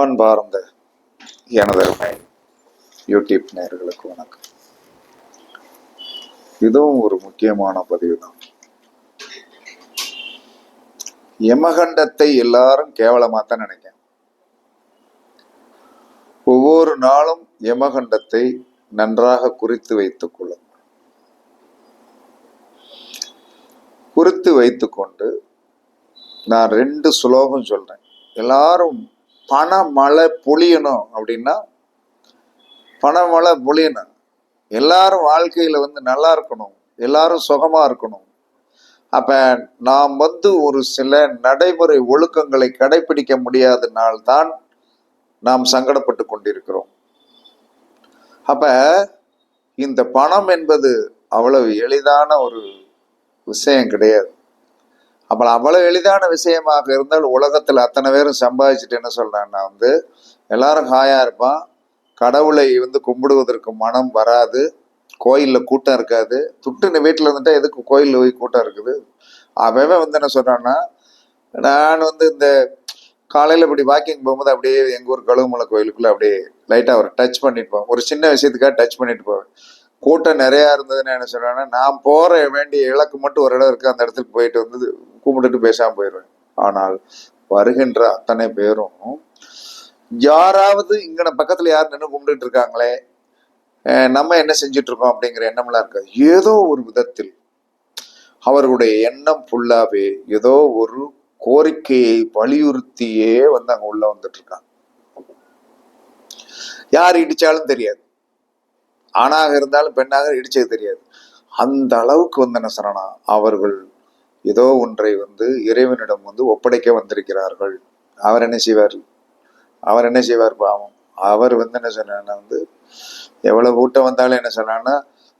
அன்பார்ந்த எனதருமை யூடியூப் நேர்களுக்கு வணக்கம். இதுவும் ஒரு முக்கியமான பதிவு தான் யமகண்டத்தை எல்லாரும் கேவலமா தான் நினைக்கேன் ஒவ்வொரு நாளும் யமகண்டத்தை நன்றாக குறித்து வைத்துக் கொள்ளும் குறித்து வைத்துக்கொண்டு நான் ரெண்டு சுலோகம் சொல்றேன். எல்லாரும் பணமழை பொழியணும் அப்படின்னா பணமழை பொழியணும். எல்லாரும் வாழ்க்கையில வந்து நல்லா இருக்கணும். எல்லாரும் சுகமா இருக்கணும். அப்ப நாம் வந்து ஒரு சில நடைமுறை ஒழுக்கங்களை கடைபிடிக்க முடியாதனால்தான் நாம் சங்கடப்பட்டு கொண்டிருக்கிறோம். அப்ப இந்த பணம் என்பது அவ்வளவு எளிதான ஒரு விஷயம் கிடையாது. அப்போ அவ்வளவு எளிதான விஷயமாக இருந்தால் உலகத்துல அத்தனை பேரும் சம்பாதிச்சுட்டு என்ன சொல்கிறான்னா வந்து எல்லாரும் ஹாயா இருப்பான். கடவுளை வந்து கும்பிடுவதற்கு மனம் வராது. கோயில்ல கூட்டம் இருக்காது. துட்டுன்னு வீட்டுல இருந்துட்டா எதுக்கு கோயில்ல போய் கூட்டம் இருக்குது? அவன் வந்து என்ன சொல்றான்னா நான் வந்து இந்த காலையில இப்படி வாக்கிங் போகும்போது அப்படியே எங்க ஊர் கழுகுமலை கோயிலுக்குள்ள அப்படியே லைட்டா ஒரு டச் பண்ணிட்டு போவேன். ஒரு சின்ன விஷயத்துக்காக டச் பண்ணிட்டு போவேன். கூட்டம் நிறையா இருந்ததுன்னு என்ன சொல்கிறேன்னா நான் போற வேண்டிய இலக்கு மட்டும் ஒரு இடம் இருக்குது அந்த இடத்துக்கு போயிட்டு வந்து கும்பிட்டுட்டு பேசாமல் போயிடுவேன். ஆனால் வருகின்ற அத்தனை பேரும் யாராவது இங்கன பக்கத்தில் யார் நின்று கும்பிட்டுட்டு இருக்காங்களே நம்ம என்ன செஞ்சுட்டு இருக்கோம் அப்படிங்கிற எண்ணம்லாம் இருக்காது. ஏதோ ஒரு விதத்தில் அவர்களுடைய எண்ணம் ஃபுல்லாகவே ஏதோ ஒரு கோரிக்கையை வலியுறுத்தியே வந்து அங்கே உள்ள வந்துட்டு இருக்காங்க. யார் இடிச்சாலும் தெரியாது. ஆணாக இருந்தாலும் பெண்ணாக இடிச்சது தெரியாது. அந்த அளவுக்கு வந்து என்ன சொன்னா அவர்கள் ஏதோ ஒன்றை வந்து இறைவனிடம் வந்து ஒப்படைக்க வந்திருக்கிறார்கள். அவர் என்ன செய்வார்? அவர் என்ன செய்வார் பாவம்? அவர் வந்து என்ன சொன்னா வந்து எவ்வளவு கூட்டம் வந்தாலும் என்ன சொன்னான்னா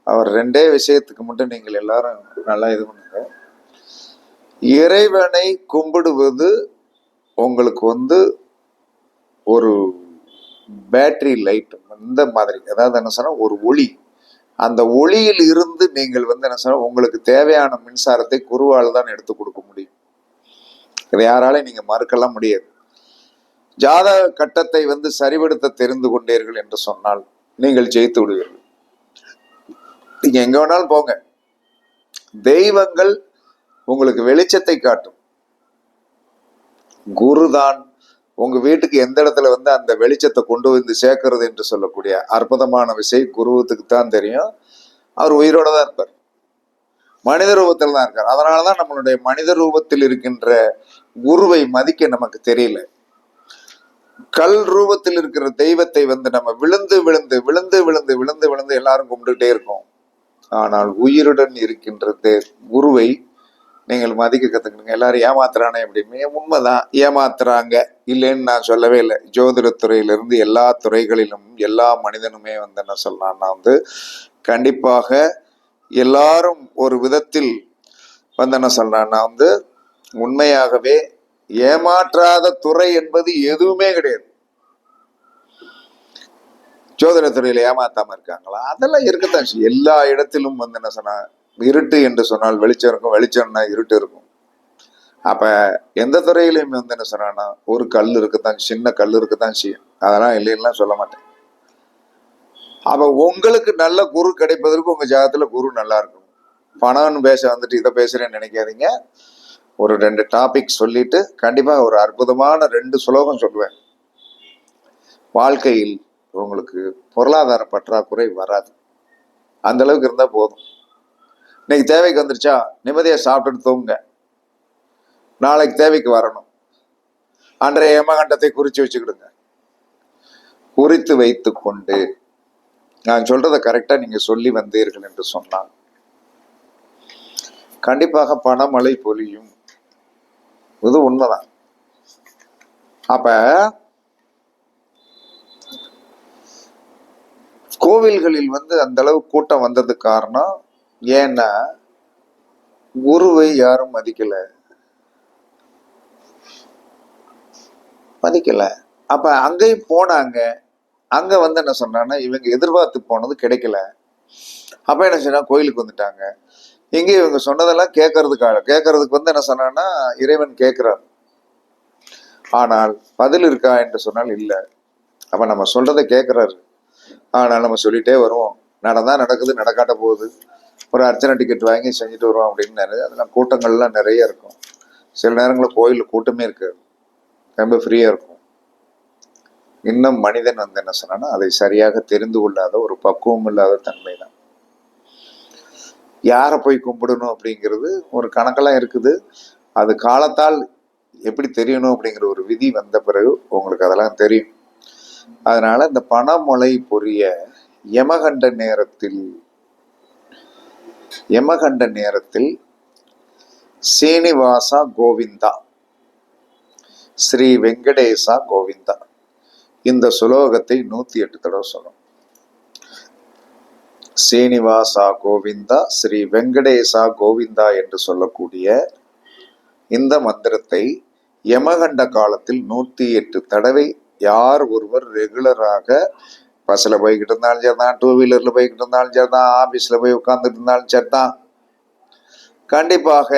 அவர் ரெண்டே விஷயத்துக்கு மட்டும் நீங்கள் எல்லாரும் நல்லா இது பண்ணுங்க. இறைவனை கும்பிடுவது உங்களுக்கு வந்து ஒரு பேட்டரி லைட் இந்த மாதிரி. அதாவது என்ன சொன்னா ஒரு ஒளி. அந்த ஒளியில் இருந்து நீங்கள் வந்து என்ன சொன்னா உங்களுக்கு தேவையான மின்சாரத்தை குருவால் தான் எடுத்து கொடுக்க முடியும். இதை யாராலையும் நீங்க மறுக்கலாம் முடியாது. ஜாதக கட்டத்தை வந்து சரிபடுத்த தெரிந்து கொண்டீர்கள் என்று சொன்னால் நீங்கள் ஜெயித்து விடுவீர்கள். நீங்க எங்க வேணாலும் போங்க. தெய்வங்கள் உங்களுக்கு வெளிச்சத்தை காட்டும். குருதான் உங்க வீட்டுக்கு எந்த இடத்துல வந்து அந்த வெளிச்சத்தை கொண்டு வந்து சேர்க்கறது என்று சொல்லக்கூடிய அற்புதமான விஷயம் குருவத்துக்கு தான் தெரியும். அவர் உயிரோட தான் இருப்பார். மனித ரூபத்தில் தான் இருக்கார். அதனாலதான் நம்மளுடைய மனித ரூபத்தில் இருக்கின்ற குருவை மதிக்க நமக்கு தெரியல. கல் ரூபத்தில் இருக்கிற தெய்வத்தை வந்து நம்ம விழுந்து விழுந்து விழுந்து விழுந்து விழுந்து விழுந்து எல்லாரும் கும்பிட்டுட்டே இருக்கோம். ஆனால் உயிருடன் இருக்கின்ற குருவை நீங்கள் மதிக்க கத்துக்கணுங்க. எல்லாரும் ஏமாத்துறானே அப்படின்னு உண்மைதான். ஏமாத்துறாங்க. இல்லைன்னு நான் சொல்லவே இல்லை. ஜோதிடத்துறையிலிருந்து எல்லா துறைகளிலும் எல்லா மனிதனுமே வந்து என்ன சொல்லலாம்னா வந்து கண்டிப்பாக எல்லாரும் ஒரு விதத்தில் வந்து என்ன சொல்றான்னா வந்து உண்மையாகவே ஏமாற்றாத துறை என்பது எதுவுமே கிடையாது. ஜோதிடத்துறையில ஏமாத்தாம இருக்காங்களா? அதெல்லாம் இருக்கத்தான் எல்லா இடத்திலும் வந்து என்ன சொன்னா இருட்டு என்று சொன்னால் வெளிச்சம் இருக்கும் வெளிச்சம்னா இருட்டு இருக்கும். அப்ப எந்த துறையிலையுமே வந்து என்ன சொன்னா ஒரு கல் இருக்குதான் சின்ன கல் இருக்குதான் செய்யும். அதெல்லாம் இல்லைன்னா சொல்ல மாட்டேன். அப்ப உங்களுக்கு நல்ல குரு கிடைப்பதற்கு உங்க ஜாதத்துல குரு நல்லா இருக்கும் பணம்னு பேச வந்துட்டு இதை பேசுறேன்னு நினைக்காதீங்க. ஒரு ரெண்டு டாபிக் சொல்லிட்டு கண்டிப்பா ஒரு அற்புதமான ரெண்டு சுலோகம் சொல்லுவேன். வாழ்க்கையில் உங்களுக்கு பொருளாதார பற்றாக்குறை வராது. அந்த அளவுக்கு இருந்தா போதும். இன்னைக்கு தேவைக்கு வந்துருச்சா? நிம்மதியாக சாப்பிட்டுட்டு தூங்குங்க. நாளைக்கு தேவைக்கு வரணும். அன்றைய ஏமகண்டத்தை குறித்து வச்சுக்கிடுங்க. குறித்து வைத்து கொண்டு நான் சொல்றதை கரெக்டாக நீங்கள் சொல்லி வந்தீர்கள் என்று சொன்னால் கண்டிப்பாக பணமழை பொழியும். இது உண்மைதான். அப்ப கோவில்களில் வந்து அந்த அளவு கூட்டம் வந்ததுக்கு காரணம் ஏன்னா குருவை யாரும் மதிக்கல. மதிக்கல. அப்ப அங்கேயும் போனாங்க. அங்க வந்து என்ன சொன்னான்னா இவங்க எதிர்பார்த்து போனது கிடைக்கல. அப்ப என்ன சொன்னா கோயிலுக்கு வந்துட்டாங்க. இங்க இவங்க சொன்னதெல்லாம் கேட்கறதுக்காக கேட்கறதுக்கு வந்து என்ன சொன்னான்னா இறைவன் கேட்கிறார். ஆனால் பதில் இருக்கா என்று சொன்னால் இல்லை. அப்ப நம்ம சொல்றதை கேட்கிறாரு. ஆனால் நம்ம சொல்லிட்டே வருவோம். நடந்தா நடக்குது நடக்காட்ட போகுது. ஒரு அர்ச்சனை டிக்கெட் வாங்கி செஞ்சுட்டு வருவோம் அப்படின்னு நிறைய அதெல்லாம் கூட்டங்கள்லாம் நிறைய இருக்கும். சில நேரங்களில் கோயிலில் கூட்டமே இருக்காது. ரொம்ப ஃப்ரீயாக இருக்கும். இன்னும் மனிதன் வந்து என்ன சொன்னா அதை சரியாக தெரிந்து கொள்ளாத ஒரு பக்குவம் இல்லாத தன்மை தான். யாரை போய் கும்பிடணும் அப்படிங்கிறது ஒரு கணக்கெல்லாம் இருக்குது. அது காலத்தால் எப்படி தெரியணும் அப்படிங்கிற ஒரு விதி வந்த பிறகு உங்களுக்கு அதெல்லாம் தெரியும். அதனால இந்த பணமொழை பொரிய யமகண்ட நேரத்தில் யமகண்ட நேரத்தில் சீனிவாசா கோவிந்தா ஸ்ரீ வெங்கடேசா கோவிந்தா. இந்த சுலோகத்தை நூத்தி எட்டு தடவை சொல்லணும். சீனிவாசா கோவிந்தா ஸ்ரீ வெங்கடேசா கோவிந்தா என்று சொல்லக்கூடிய இந்த மந்திரத்தை யமகண்ட காலத்தில் நூத்தி எட்டு தடவை யார் ஒருவர் ரெகுலராக பஸ்ஸில் போய்கிட்டு இருந்தாலும் சரிதான் டூ வீலரில் போய்கிட்டு இருந்தாலும் சரிதான் ஆஃபீஸில் போய் உட்காந்துட்டு இருந்தாலும் சரிதான் கண்டிப்பாக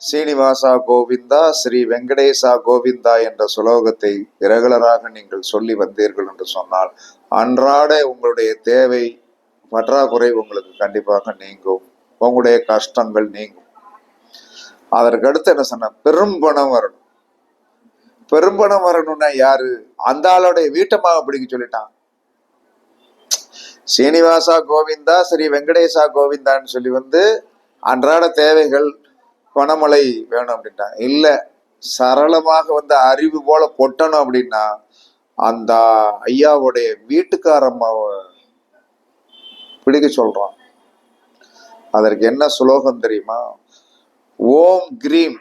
சீனிவாசா கோவிந்தா ஸ்ரீ வெங்கடேசா கோவிந்தா என்ற சுலோகத்தை ரெகுலராக நீங்கள் சொல்லி வந்தீர்கள் என்று சொன்னால் அன்றாட உங்களுடைய தேவை பற்றாக்குறை உங்களுக்கு கண்டிப்பாக நீங்கும் உங்களுடைய கஷ்டங்கள் நீங்கும் அதற்கு அடுத்து என்ன சொன்ன பெரும் பணம் வரணும் பெரும் பணம் வரணும்னா யாரு அந்த ஆளுடைய வீட்டம்மா அப்படிங்க சொல்லிட்டான் சீனிவாசா கோவிந்தா ஸ்ரீ வெங்கடேசா கோவிந்தான்னு சொல்லி வந்து அன்றாட தேவைகள் பணமழை வேணும் அப்படின்ட்டான் இல்லை சரளமாக வந்து அறிவு போல கொட்டணும் அப்படின்னா அந்த ஐயாவுடைய வீட்டுக்காரம்மாவை பிடிக்க சொல்றான். அதற்கு என்ன சுலோகம் தெரியுமா? ஓம் கிரீம்.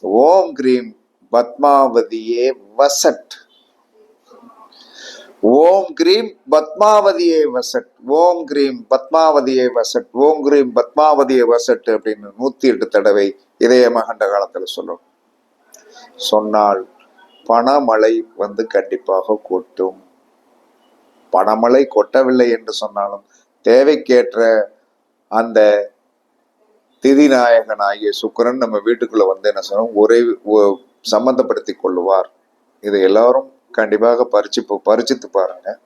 ஓம் கிரீம் பத்மாவதியே வசட் ஓம் கிரீம் பத்மாவதியே வசட் ஓம் கிரீம் பத்மாவதியே வசட் ஓம் கிரீம் பத்மாவதியே வசட் அப்படின்னு நூத்தி எட்டு தடவை இதய மகண்ட காலத்துல சொல்லும் சொன்னால் பணமழை வந்து கண்டிப்பாக கொட்டும். பணமழை கொட்டவில்லை என்று சொன்னாலும் தேவைக்கேற்ற அந்த திதிநாயகன் ஆகிய சுக்கிரன் நம்ம வீட்டுக்குள்ள வந்து என்ன சொன்னோம் ஒரே ஒ- சம்பந்தப்படுத்தி கொள்ளுவார். இதை எல்லாரும் கண்டிப்பாக பறிச்சு பரிச்சித்து பாருங்க.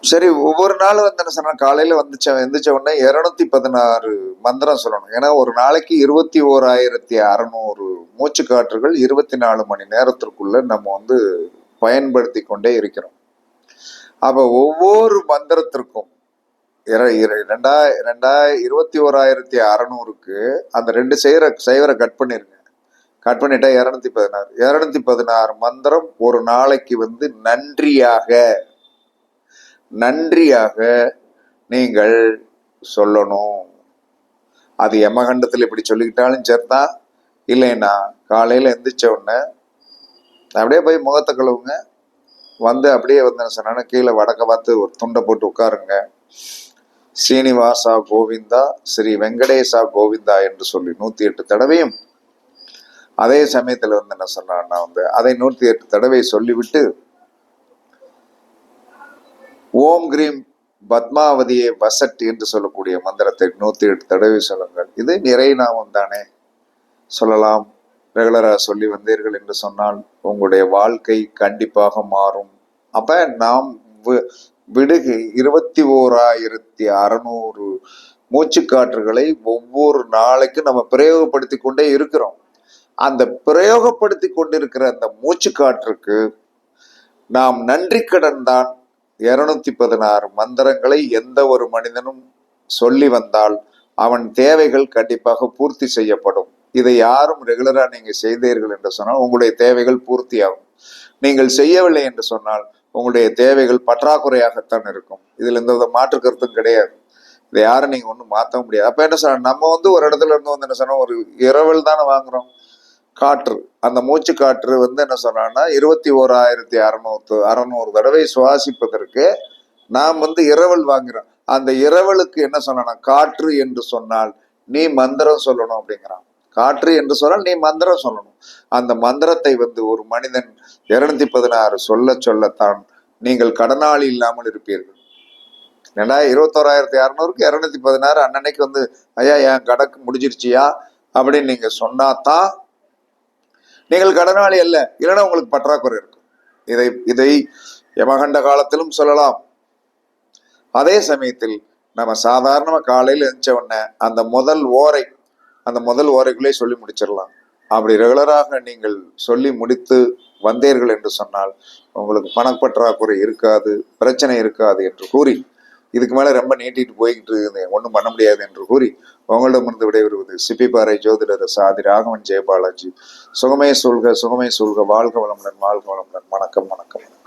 சரி ஒவ்வொரு நாளும் வந்து என்ன சொன்னா காலையில வந்துச்ச எந்திரிச்ச உடனே இருநூத்தி பதினாறு மந்திரம் சொல்லணும். ஏன்னா ஒரு நாளைக்கு இருபத்தி ஓராயிரத்தி அறநூறு மூச்சு காற்றுகள் இருபத்தி நாலு மணி நேரத்திற்குள்ள நம்ம வந்து பயன்படுத்தி கொண்டே இருக்கிறோம். அப்ப ஒவ்வொரு மந்திரத்திற்கும் இர- இர- இருபத்தி ஓராயிரத்தி அறநூறுக்கு அந்த ரெண்டு செய்கிற சைவரை கட் பண்ணிருங்க. கட் பண்ணிட்டா இரநூத்தி பதினாறு இரநூத்தி பதினாறு மந்திரம் ஒரு நாளைக்கு வந்து நன்றியாக நன்றியாக நீங்கள் சொல்லணும். அது யமகண்டத்தில் இப்படி சொல்லிக்கிட்டாலும் சரிதான் இல்லைன்னா காலையில் எந்திரிச்ச உடனே அப்படியே போய் முகத்தை கழுவுங்க. வந்து அப்படியே வந்து சொன்னா கீழே வடக்க பார்த்து ஒரு துண்டை போட்டு உட்காருங்க. சீனிவாசா கோவிந்தா ஸ்ரீ வெங்கடேசா கோவிந்தா என்று சொல்லி நூத்தி எட்டு தடவையும் அதே சமயத்தில் வந்து என்ன சொன்னான்னா வந்து அதை நூற்றி எட்டு தடவை சொல்லிவிட்டு ஓம் கிரீம் பத்மாவதியே வசட் என்று சொல்லக்கூடிய மந்திரத்தை நூற்றி எட்டு தடவை சொல்லுங்கள். இது நிறை நாமம் தானே. சொல்லலாம். ரெகுலராக சொல்லி வந்தீர்கள் என்று சொன்னால் உங்களுடைய வாழ்க்கை கண்டிப்பாக மாறும். அப்போ நாம் வி- விடுகு இருபத்தி ஓராயிரத்தி அறநூறு மூச்சுக்காற்றுகளை ஒவ்வொரு நாளைக்கும் நம்ம பிரயோகப்படுத்தி கொண்டே இருக்கிறோம். அந்த பிரயோகப்படுத்தி கொண்டிருக்கிற அந்த மூச்சுக்காற்றுக்கு நாம் நன்றி கடன் தான் இருநூத்தி பதினாறு மந்திரங்களை எந்த ஒரு மனிதனும் சொல்லி வந்தால் அவன் தேவைகள் கண்டிப்பாக பூர்த்தி செய்யப்படும். இதை யாரும் ரெகுலரா நீங்க செய்தீர்கள் என்று சொன்னால் உங்களுடைய தேவைகள் பூர்த்தியாகும். நீங்கள் செய்யவில்லை என்று சொன்னால் உங்களுடைய தேவைகள் பற்றாக்குறையாகத்தான் இருக்கும். இதுல எந்த வித மாற்று கருத்தும் கிடையாது. இதை யாரும் நீங்க ஒன்றும் மாற்ற முடியாது. அப்ப என்ன சொன்ன நம்ம வந்து ஒரு இடத்துல இருந்து வந்து என்ன சொன்னோம் ஒரு இரவல் தானே வாங்குறோம். காற்று. அந்த மூச்சு காற்று வந்து என்ன சொன்னான்னா இருபத்தி ஓராயிரத்தி அறநூத்து அறநூறு தடவை சுவாசிப்பதற்கு நாம் வந்து இரவல் வாங்குறோம். அந்த இரவலுக்கு என்ன சொன்னா காற்று என்று சொன்னால் நீ மந்திரம் சொல்லணும் அப்படிங்கிறான். காற்று என்று சொன்னால் நீ மந்திரம் சொல்லணும். அந்த மந்திரத்தை வந்து ஒரு மனிதன் இருநூத்தி பதினாறு சொல்ல சொல்லத்தான் நீங்கள் கடனாளி இல்லாமல் இருப்பீர்கள். ரெண்டாயிரம் இருபத்தோராயிரத்தி அறநூறுக்கு இரநூத்தி பதினாறு அன்னன்னைக்கு வந்து ஐயா என் கணக்கு முடிஞ்சிருச்சியா? அப்படின்னு நீங்க சொன்னாதான் நீங்கள் கடனாளி அல்ல இல்லைன்னா உங்களுக்கு பற்றாக்குறை இருக்கும். இதை இதை யமகண்ட காலத்திலும் சொல்லலாம். அதே சமயத்தில் நம்ம சாதாரணமாக காலையில் எழுந்த உடனே அந்த முதல் ஓரை அந்த முதல் ஓரைக்குள்ளே சொல்லி முடிச்சிடலாம். அப்படி ரெகுலராக நீங்கள் சொல்லி முடித்து வந்தீர்கள் என்று சொன்னால் உங்களுக்கு பணப்பற்றாக்குறை இருக்காது பிரச்சனை இருக்காது என்று கூறி இதுக்கு மேலே ரொம்ப நீட்டிட்டு போய்கிட்டு இருந்தேன் ஒன்றும் பண்ண முடியாது என்று கூறி உங்களிடமிருந்து விடைபெறுவது சிப்பிப்பாறை ஜோதிடர் சாதி ராகவன் ஜெயபாலாஜி. சுகமே சொல்க சுகமே சொல்க வாழ்க வளமுடன் வாழ்க வளமுடன். வணக்கம் வணக்கம்.